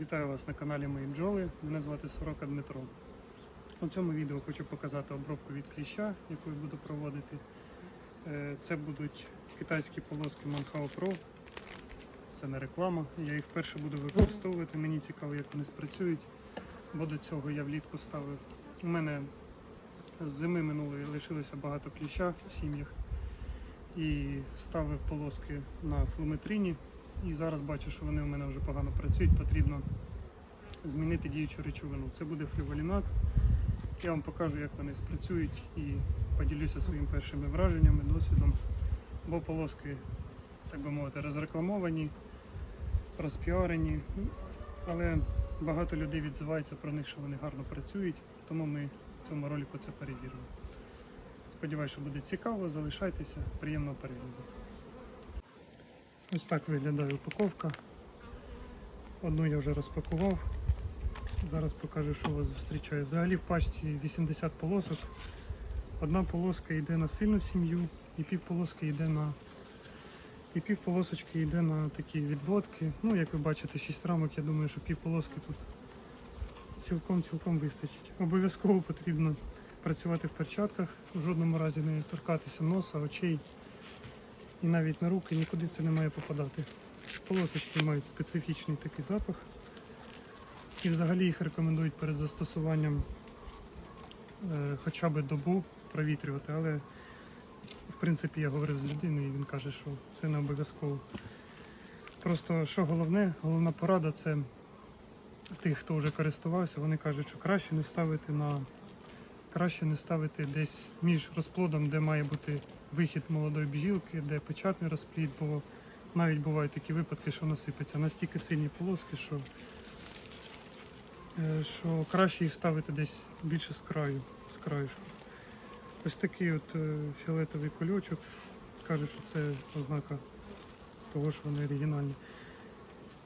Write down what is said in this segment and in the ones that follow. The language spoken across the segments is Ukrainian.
Вітаю вас на каналі Мої бджоли. Мене звати Сорока Дмитро. У цьому відео хочу показати обробку від кліща, яку я буду проводити. Е, Це будуть китайські полоски Manhao Pro. Це не реклама. Я їх вперше буду використовувати. Мені цікаво, як вони спрацюють, бо до цього я влітку ставив. У мене з зими минулої лишилося багато кліща в сім'ях і ставив полоски на флометрині. І зараз бачу, що вони у мене вже погано працюють. Потрібно змінити діючу речовину. Це буде флювалінат. Я вам покажу, як вони спрацюють і поділюся своїми першими враженнями, досвідом. Бо полоски, так би мовити, розрекламовані, розпіарені. Але багато людей відзивається про них, що вони гарно працюють, тому ми в цьому ролику це перевіримо. Сподіваюсь, що буде цікаво, залишайтеся, приємного перегляду. Ось так виглядає упаковка. Одну я вже розпакував. Зараз покажу, що вас зустрічає. Взагалі в пачці 80 полосок. Одна полоска йде на сильну сім'ю, і пів полоски йде на. І пів полосочки йде на такі відводки. Ну, як ви бачите, 6 рамок, я думаю, що пів полоски тут цілком-цілком вистачить. Обов'язково потрібно працювати в перчатках, в жодному разі не торкатися носа, очей і навіть на руки нікуди це не має попадати. Полосочки мають специфічний такий запах. І взагалі їх рекомендують перед застосуванням е, хоча б добу провітрювати, але в принципі я говорив з людиною і він каже, що це не обов'язково. Просто що головне, головна порада це тих, хто вже користувався, вони кажуть, що краще не ставити на краще не ставити десь між розплодом, де має бути вихід молодої бджілки, де печатний розплід, бо навіть бувають такі випадки, що насипеться настільки сильні полоски, що, е, що краще їх ставити десь більше з краю, з краєшку. Ось такий от е, фіолетовий кольочок. Кажуть, що це ознака того, що вони оригінальні.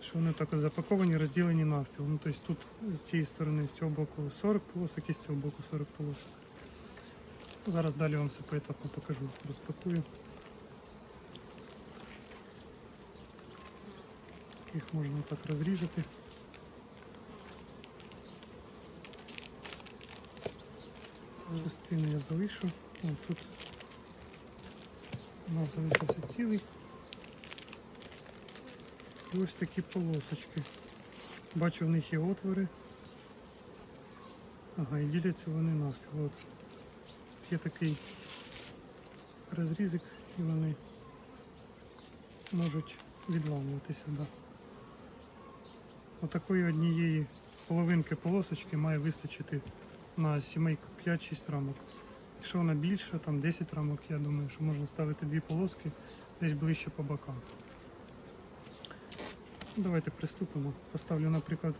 Що вони так запаковані, розділені навпіл. Ну, тобто тут з цієї сторони, з цього боку 40 полосок і з цього боку 40 полосок. Ну, Зараз далі вам все поетапно покажу, розпакую. Їх можна так розрізати. Частину я залишу. О, тут у нас залишився цілий. І ось такі полосочки. Бачу, в них є отвори. Ага, і діляться вони навпіл. От. Є такий розрізик і вони можуть відламуватися. Да. Отакої однієї половинки полосочки має вистачити на сімейку 5-6 рамок. Якщо вона більша, там 10 рамок, я думаю, що можна ставити дві полоски десь ближче по бокам. Давайте приступимо. Поставлю, наприклад.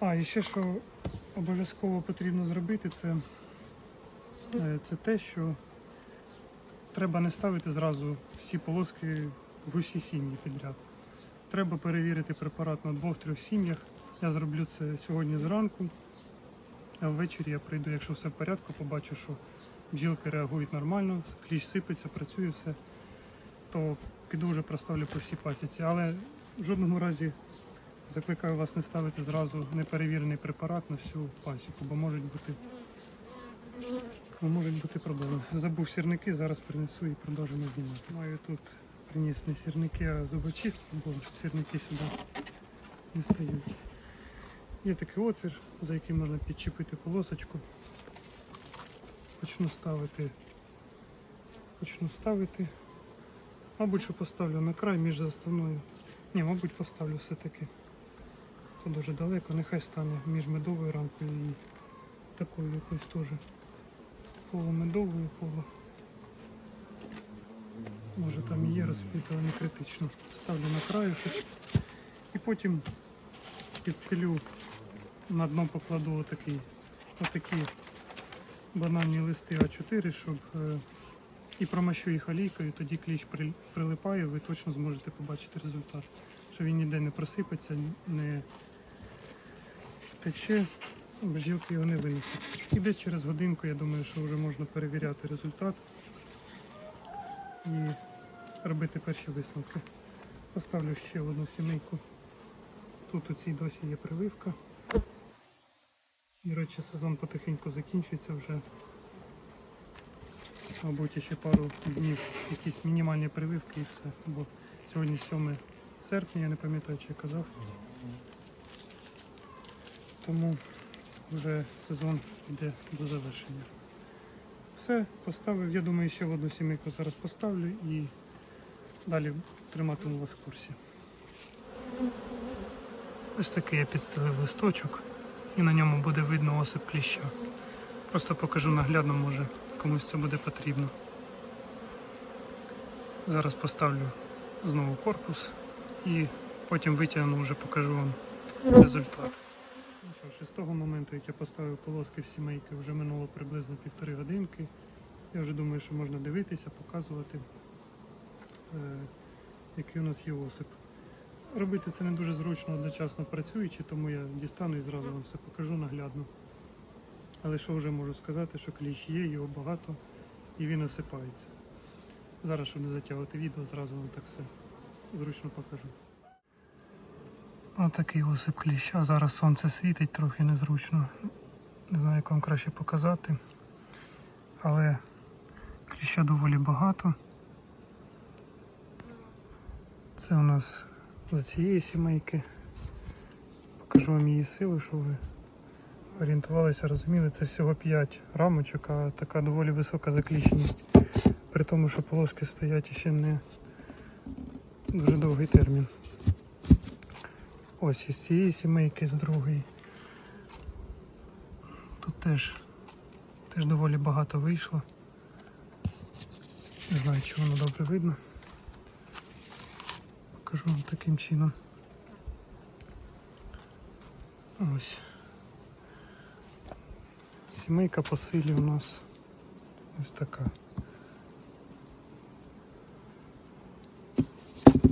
А, і ще що обов'язково потрібно зробити, це, е, це те, що треба не ставити зразу всі полоски в усі сім'ї підряд. Треба перевірити препарат на двох-трьох сім'ях. Я зроблю це сьогодні зранку, а ввечері я прийду, якщо все в порядку, побачу, що бджілки реагують нормально, кліщ сипеться, працює все, то піду вже проставлю по всій пасіці. Але в жодному разі закликаю вас не ставити зразу неперевірений препарат на всю пасіку, бо можуть бути, бо можуть бути проблеми. Забув сірники, зараз принесу і продовжимо знімати. Маю тут приніс не сірники, а зубочистки, бо сірники сюди не стають. Є такий отвір, за яким можна підчепити полосочку. Почну ставити. Почну ставити. Мабуть, що поставлю на край між заставною. Ні, мабуть, поставлю все-таки. Це дуже далеко, нехай стане між медовою рамкою і такою якоюсь теж полумедовою, полу. Може там і є розпліт, але не критично. Ставлю на краюшок і потім підстелю на дно покладу отакий, отакі банальні листи А4, щоб е, і промащу їх олійкою, тоді кліщ прилипає, ви точно зможете побачити результат. Що він ніде не просипеться, не тече, бжілки його не винесуть. І десь через годинку, я думаю, що вже можна перевіряти результат і робити перші висновки. Поставлю ще одну сімейку Тут у цій досі є прививка. І, речі, сезон потихеньку закінчується вже. Мабуть, ще пару днів якісь мінімальні прививки і все. Бо сьогодні 7 серпня, я не пам'ятаю, чи я казав. Тому вже сезон йде до завершення. Все, поставив. Я думаю, ще в одну сімейку зараз поставлю і далі триматиму вас в курсі. Ось такий я підстелив листочок і на ньому буде видно осип кліща. Просто покажу наглядно, може комусь це буде потрібно. Зараз поставлю знову корпус і потім витягну, вже покажу вам результат. Ну що ж, з того моменту, як я поставив полоски в сімейки, вже минуло приблизно півтори годинки. Я вже думаю, що можна дивитися, показувати, е, який у нас є осип. Робити це не дуже зручно одночасно працюючи, тому я дістану і зразу вам все покажу наглядно. Але що вже можу сказати, що кліщ є, його багато і він осипається. Зараз, щоб не затягувати відео, зразу вам так все зручно покажу. Отакий осип кліща. Зараз сонце світить, трохи незручно. Не знаю, як вам краще показати. Але кліща доволі багато. Це у нас з цієї сімейки. Покажу вам її силу, щоб ви орієнтувалися, розуміли, це всього 5 рамочок, а така доволі висока закліщеність. При тому, що полоски стоять ще не дуже довгий термін. Ось із цієї сімейки, з другої. Тут теж, теж доволі багато вийшло. Не знаю, чи воно добре видно. Покажу вам таким чином. Ось. Сімейка по у нас ось така.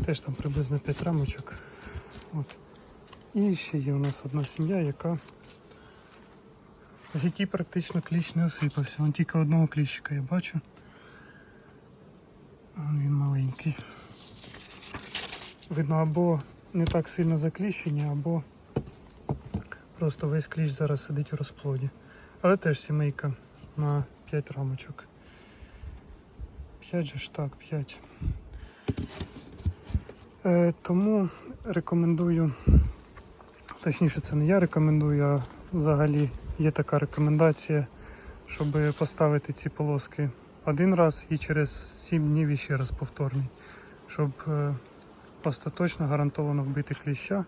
Теж там приблизно 5 рамочок. От. І ще є у нас одна сім'я, яка в якій практично кліщ не осипався. Вон тільки одного кліщика я бачу. Він маленький. Видно, або не так сильно закліщені, або просто весь кліщ зараз сидить у розплоді. Але теж сімейка на 5 рамочок. 5 же ж так, 5. Е, тому рекомендую, точніше, це не я рекомендую, а взагалі є така рекомендація, щоб поставити ці полоски один раз і через 7 днів іще раз повторний, щоб е, остаточно гарантовано вбити кліща.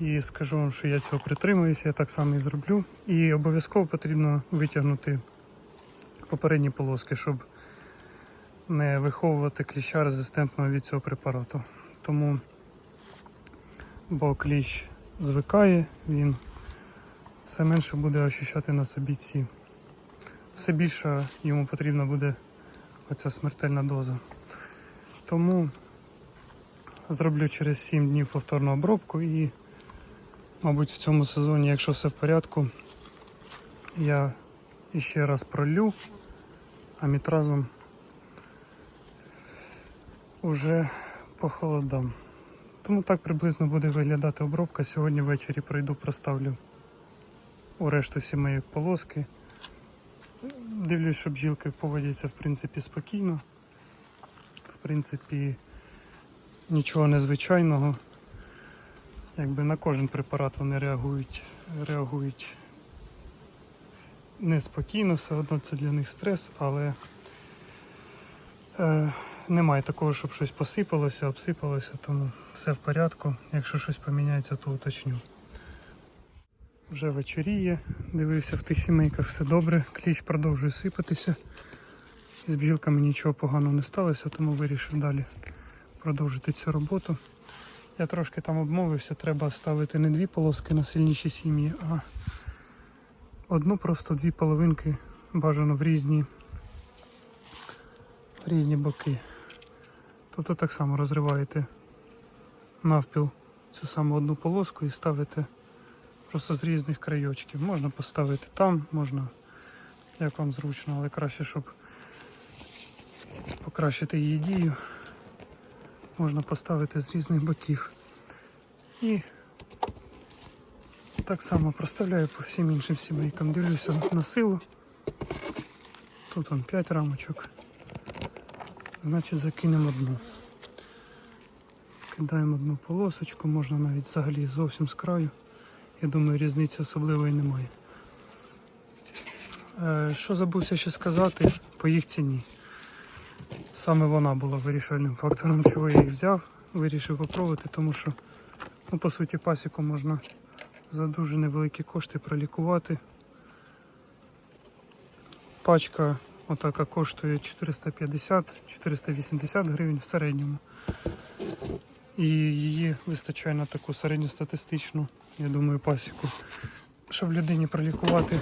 І скажу вам, що я цього притримуюся, я так само і зроблю. І обов'язково потрібно витягнути попередні полоски, щоб не виховувати кліща резистентного від цього препарату. Тому, бо кліщ звикає, він все менше буде ощущати на собі ці. Все більше йому потрібна буде оця смертельна доза. Тому зроблю через 7 днів повторну обробку і, мабуть, в цьому сезоні, якщо все в порядку, я іще раз пролю амітразом уже по холодам. Тому так приблизно буде виглядати обробка. Сьогодні ввечері пройду, проставлю у решту сімейок полоски. Дивлюсь, що бджілки поводяться в принципі спокійно. В принципі, нічого незвичайного. Якби на кожен препарат вони реагують, реагують неспокійно, все одно це для них стрес, але е, немає такого, щоб щось посипалося, обсипалося, тому все в порядку. Якщо щось поміняється, то уточню. Вже вечоріє, дивився в тих сімейках, все добре. Кліч продовжує сипатися. З бджілками нічого поганого не сталося, тому вирішив далі продовжити цю роботу. Я трошки там обмовився, треба ставити не дві полоски на сильніші сім'ї, а одну просто дві половинки бажано в різні, в різні боки. Тобто так само розриваєте навпіл цю саму одну полоску і ставите просто з різних крайочків. Можна поставити там, можна як вам зручно, але краще, щоб покращити її дію, можна поставити з різних боків. І так само проставляю по всім іншим сімейкам. Дивлюся на силу. Тут он 5 рамочок. Значить закинемо одну. Кидаємо одну полосочку, можна навіть взагалі зовсім з краю. Я думаю, різниці особливої немає. Е, Що забувся ще сказати по їх ціні. Саме вона була вирішальним фактором, чого я їх взяв, вирішив попробувати, тому що, ну, по суті, пасіку можна за дуже невеликі кошти пролікувати. Пачка отака коштує 450-480 гривень в середньому. І її вистачає на таку середньостатистичну, я думаю, пасіку, щоб людині пролікувати,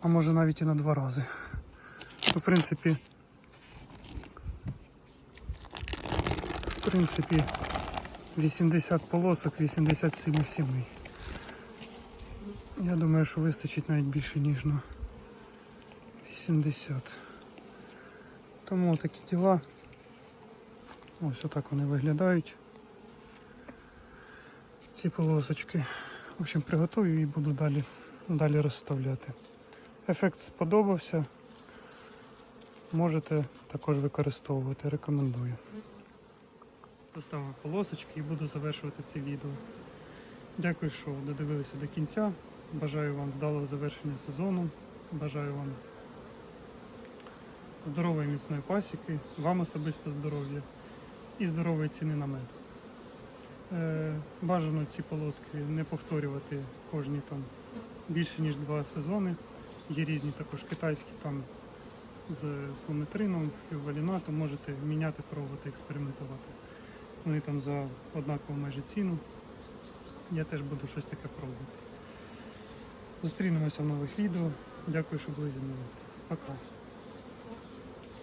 а може навіть і на два рази. Ну, В принципі, принципі, 80 полосок, 87 сімей. Я думаю, що вистачить навіть більше, ніж на 80. Тому такі діла. Ось отак вони виглядають. Ці полосочки. В общем, приготую і буду далі, далі розставляти. Ефект сподобався. Можете також використовувати, рекомендую. Поставив полосочки і буду завершувати це відео. Дякую, що додивилися до кінця. Бажаю вам вдалого завершення сезону. Бажаю вам здорової міцної пасіки, вам особисто здоров'я і здорової ціни на мед. Е, бажано ці полоски не повторювати кожні там більше ніж два сезони. Є різні також китайські там з флометрином, фівалінатом, можете міняти, пробувати, експериментувати. Вони там за однакову майже ціну. Я теж буду щось таке пробувати. Зустрінемося в нових відео. Дякую, що були зі мною. Пока.